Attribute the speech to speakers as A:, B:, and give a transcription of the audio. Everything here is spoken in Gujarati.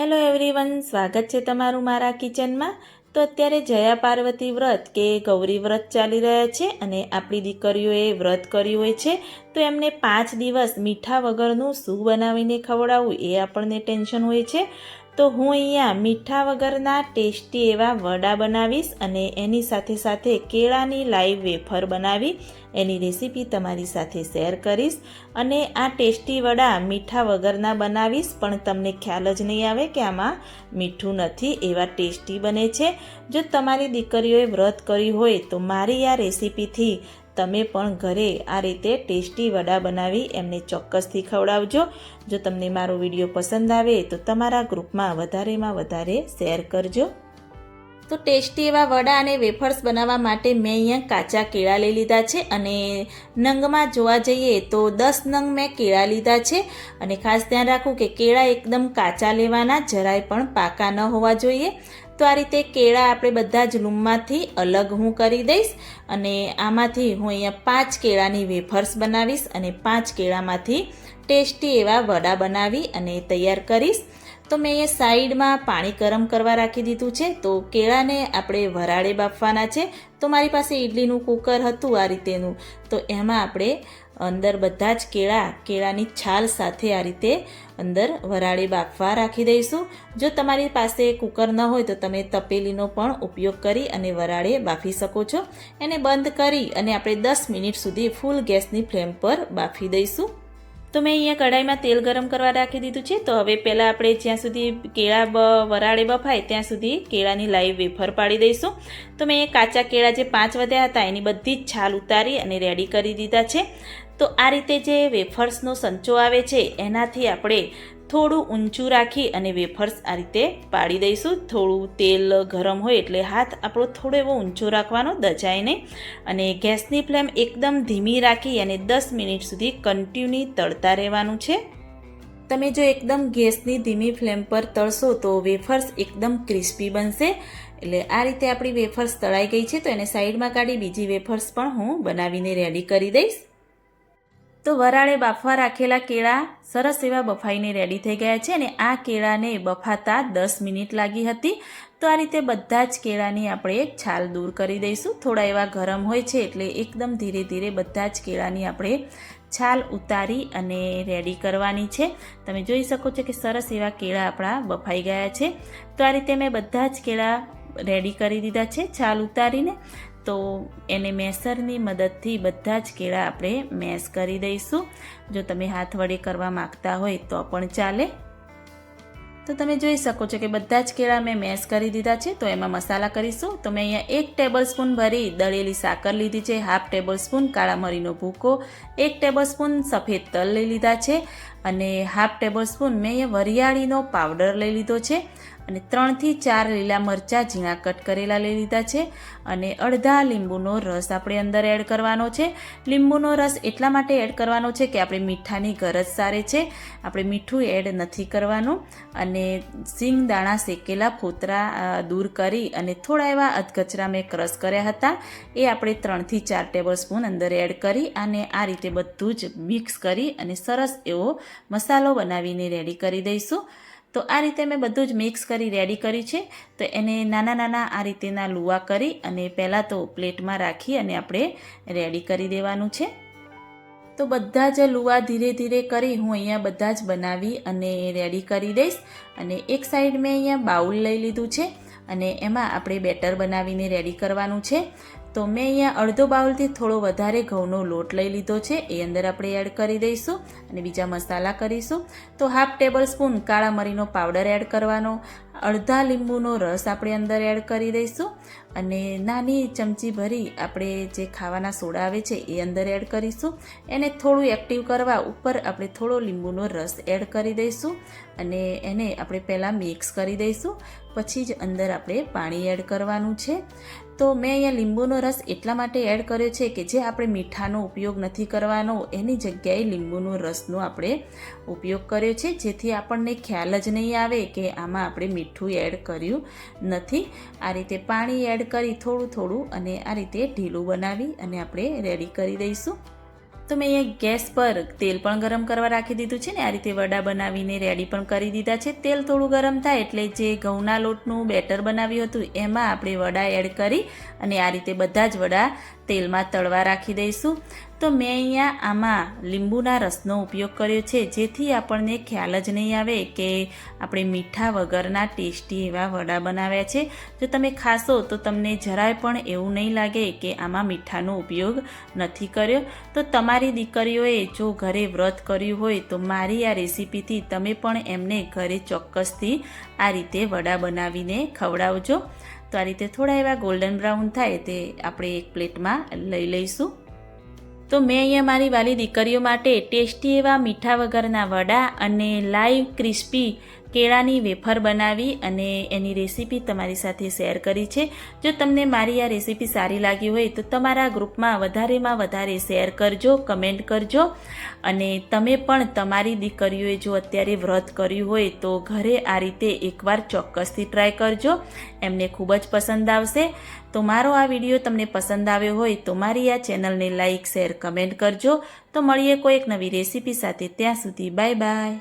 A: હેલો એવરીવન સ્વાગત છે તમારું મારા કિચનમાં. તો અત્યારે જયા પાર્વતી વ્રત કે ગૌરી વ્રત ચાલી રહ્યા છે અને આપણી દીકરીઓએ વ્રત કર્યું હોય છે, તો એમને પાંચ દિવસ મીઠા વગરનું શું બનાવીને ખવડાવવું એ આપણને ટેન્શન હોય છે. તો હું અહીંયા મીઠા વગરના ટેસ્ટી એવા વડા બનાવીશ અને એની સાથે સાથે કેળાની લાઈવ વેફર બનાવી, એની રેસીપી તમારી સાથે શેર કરીશ. અને આ ટેસ્ટી વડા મીઠા વગરના બનાવીશ, પણ તમને ખ્યાલ જ નહીં આવે કે આમાં મીઠું નથી, એવા ટેસ્ટી બને છે. જો તમારી દીકરીઓએ વ્રત કર્યું હોય તો મારી આ રેસીપીથી તમે પણ ઘરે આ રીતે ટેસ્ટી વડા બનાવી એમને ચોક્કસથી ખવડાવજો. જો તમને મારો વીડિયો પસંદ આવે તો તમારા ગ્રુપમાં વધારેમાં વધારે શેર કરજો. તો ટેસ્ટી એવા વડા અને વેફર્સ બનાવવા માટે મેં અહીંયા કાચા કેળા લઈ લીધા છે અને નંગમાં જોવા જઈએ તો દસ નંગ મેં કેળા લીધા છે. અને ખાસ ધ્યાન રાખવું કે કેળા એકદમ કાચા લેવાના, જરાય પણ પાકા ન હોવા જોઈએ. તો આ રીતે કેળા આપણે બધા જ લૂમમાંથી અલગ હું કરી દઈશ અને આમાંથી હું અહીંયા પાંચ કેળાની વેફર્સ બનાવીશ અને પાંચ કેળામાંથી ટેસ્ટી એવા વડા બનાવી અને તૈયાર કરીશ. તો મેં અહીંયા સાઈડમાં પાણી ગરમ કરવા રાખી દીધું છે. તો કેળાને આપણે વરાળે બાફવાના છે. તો મારી પાસે ઇડલીનું કુકર હતું આ રીતેનું. તો એમાં આપણે અંદર બધા જ કેળા, કેળાની છાલ સાથે આ રીતે અંદર વરાળે બાફવા રાખી દઈશું. જો તમારી પાસે કુકર ન હોય તો તમે તપેલીનો પણ ઉપયોગ કરી અને વરાળે બાફી શકો છો. એને બંધ કરી અને આપણે દસ મિનિટ સુધી ફૂલ ગેસની ફ્લેમ પર બાફી દઈશું. તો મેં અહીંયા કઢાઈમાં તેલ ગરમ કરવા રાખી દીધું છે. તો હવે પહેલાં આપણે જ્યાં સુધી કેળા બ, વરાળે બફાય ત્યાં સુધી કેળાની લાઈવ વેફર પાડી દઈશું. તો મેં કાચા કેળા જે પાંચ વધ્યા હતા એની બધી જ છાલ ઉતારી અને રેડી કરી દીધા છે. તો આ રીતે જે વેફર્સનો સંચો આવે છે, એનાથી આપણે થોડું ઊંચું રાખી અને વેફર્સ આ રીતે પાડી દઈશું. થોડું તેલ ગરમ હોય એટલે હાથ આપણો થોડો એવો ઊંચો રાખવાનો દજાય નહીં અને ગેસની ફ્લેમ એકદમ ધીમી રાખી અને દસ મિનિટ સુધી કન્ટિન્યુ તળતા રહેવાનું છે. તમે જો એકદમ ગેસની ધીમી ફ્લેમ પર તળશો તો વેફર્સ એકદમ ક્રિસ્પી બનશે. એટલે આ રીતે આપણી વેફર્સ તળાઈ ગઈ છે, તો એને સાઈડમાં કાઢી બીજી વેફર્સ પણ હું બનાવીને રેડી કરી દઈશ. તો વરાળે બાફવા રાખેલા કેળા સરસ એવા બફાઈને રેડી થઈ ગયા છે અને આ કેળાને બફાતા દસ મિનિટ લાગી હતી. તો આ રીતે બધા જ કેળાની આપણે છાલ દૂર કરી દઈશું. થોડા એવા ગરમ હોય છે એટલે એકદમ ધીરે ધીરે બધા જ કેળાની આપણે છાલ ઉતારી અને રેડી કરવાની છે. તમે જોઈ શકો છો કે સરસ એવા કેળા આપણા બફાઈ ગયા છે. તો આ રીતે મેં બધા જ કેળા રેડી કરી દીધા છે છાલ ઉતારીને. તો એને મેસરની મદદથી બધા જ કેળા આપણે મેસ કરી દઈશું. જો તમે હાથ વડે કરવા માગતા હોય તો પણ ચાલે. તો તમે જોઈ શકો છો કે બધા જ કેળા મેં મેસ કરી દીધા છે, તો એમાં મસાલા કરીશું. તો મેં અહીંયા એક ટેબલ સ્પૂન ભરી દળેલી સાકર લીધી છે, હાફ ટેબલ સ્પૂન કાળા મરીનો ભૂકો, એક ટેબલ સ્પૂન સફેદ તલ લઈ લીધા છે, અને હાફ ટેબલ સ્પૂન મેં અહીંયા વરિયાળીનો પાવડર લઈ લીધો છે. અને ત્રણથી ચાર લીલા મરચાં ઝીણા કટ કરેલા લઈ લીધા છે અને અડધા લીંબુનો રસ આપણે અંદર એડ કરવાનો છે. લીંબુનો રસ એટલા માટે એડ કરવાનો છે કે આપણે મીઠાની ગરજ સારે છે. આપણે મીઠું એડ નથી કરવાનું અને સિંગ દાણા શેકેલા ફોતરા દૂર કરી અને થોડા એવા અધકચરા મેં ક્રશ કર્યા હતા. એ આપણે ત્રણથી ચાર ટેબલ સ્પૂન અંદર એડ કરી અને આ રીતે બધું જ મિક્સ કરી અને સરસ એવો મસાલો બનાવીને રેડી કરી દઈશું. તો આ રીતે મેં બધું જ મિક્સ કરી, રેડી કર્યું છે. તો એને નાના નાના આ રીતેના લુવા કરી અને પહેલાં તો પ્લેટમાં રાખી અને આપણે રેડી કરી દેવાનું છે. તો બધા જ લુવા ધીરે ધીરે કરી હું અહીંયા બધા જ બનાવી અને રેડી કરી દઈશ. અને એક સાઈડ મેં અહીંયા બાઉલ લઈ લીધું છે. અને એમાં આપણે બેટર બનાવીને રેડી કરવાનું છે. તો મેં અહીંયા અડધો બાઉલથી થોડો વધારે ઘઉંનો લોટ લઈ લીધો છે. એ અંદર આપણે એડ કરી દઈશું અને બીજા મસાલા કરીશું. તો હાફ ટેબલ સ્પૂન કાળા મરીનો પાવડર એડ કરવાનો. અડધા લીંબુનો રસ આપણે અંદર એડ કરી દઈશું અને નાની ચમચી ભરી આપણે જે ખાવાના સોડા આવે છે એ અંદર એડ કરીશું. એને થોડું એક્ટિવ કરવા ઉપર આપણે થોડો લીંબુનો રસ એડ કરી દઈશું અને એને આપણે પહેલાં મિક્સ કરી દઈશું. પછી જ અંદર આપણે પાણી એડ કરવાનું છે. તો મેં અહીંયા લીંબુનો રસ એટલા માટે એડ કર્યો છે કે જે આપણે મીઠાનો ઉપયોગ નથી કરવાનો, એની જગ્યાએ લીંબુનો રસનો આપણે ઉપયોગ કર્યો છે. જેથી આપણને ખ્યાલ જ નહીં આવે કે આમાં આપણે મીઠું એડ કર્યું નથી. આ રીતે પાણી એડ કરી થોડું થોડું અને આ રીતે ઢીલું બનાવી અને આપણે રેડી કરી દઈશું. તો મેં અહીંયા ગેસ પર તેલ પણ ગરમ કરવા રાખી દીધું છે ને, આ રીતે વડા બનાવીને રેડી પણ કરી દીધા છે. તેલ થોડું ગરમ થાય એટલે જે ઘઉંના લોટનું બેટર બનાવ્યું હતું, એમાં આપણે વડા એડ કરી અને આ રીતે બધા જ વડા તેલમાં તળવા રાખી દઈશું. તો મેં અહીંયા આમાં લીંબુના રસનો ઉપયોગ કર્યો છે. જેથી આપણને ખ્યાલ જ નહીં આવે કે આપણે મીઠા વગરના ટેસ્ટી એવા વડા બનાવ્યા છે. જો તમે ખાશો તો તમને જરાય પણ એવું નહીં લાગે કે આમાં મીઠાનો ઉપયોગ નથી કર્યો. તો તમારી દીકરીઓએ જો ઘરે વ્રત કર્યું હોય તો મારી આ રેસીપીથી તમે પણ એમને ઘરે ચોક્કસથી આ રીતે વડા બનાવીને ખવડાવજો. તો આ રીતે થોડા એવા ગોલ્ડન બ્રાઉન થાય તે આપણે એક પ્લેટમાં લઈ લઈશું. તો મેં અહીંયા મારી વાલી દીકરીઓ માટે ટેસ્ટી એવા મીઠા વગરના વડા અને લાઈવ ક્રિસ્પી કેળાની વેફર બનાવી અને એની રેસીપી તમારી સાથે શેર કરી છે. જો તમને મારી આ રેસીપી સારી લાગી હોય તો તમારા ગ્રુપમાં વધારેમાં વધારે શેર કરજો, કમેન્ટ કરજો. અને તમે પણ તમારી દીકરીઓએ જો અત્યારે વ્રત કર્યું હોય તો ઘરે આ રીતે એકવાર ચોક્કસથી ટ્રાય કરજો. એમને ખૂબ જ પસંદ આવશે. તો મારો આ વીડિયો તમને પસંદ આવ્યો હોય તો મારી આ ચેનલને લાઇક શેર, કમેન્ટ કરજો. તો મળીએ કોઈ એક નવી રેસીપી સાથે ત્યાં સુધી. Bye bye.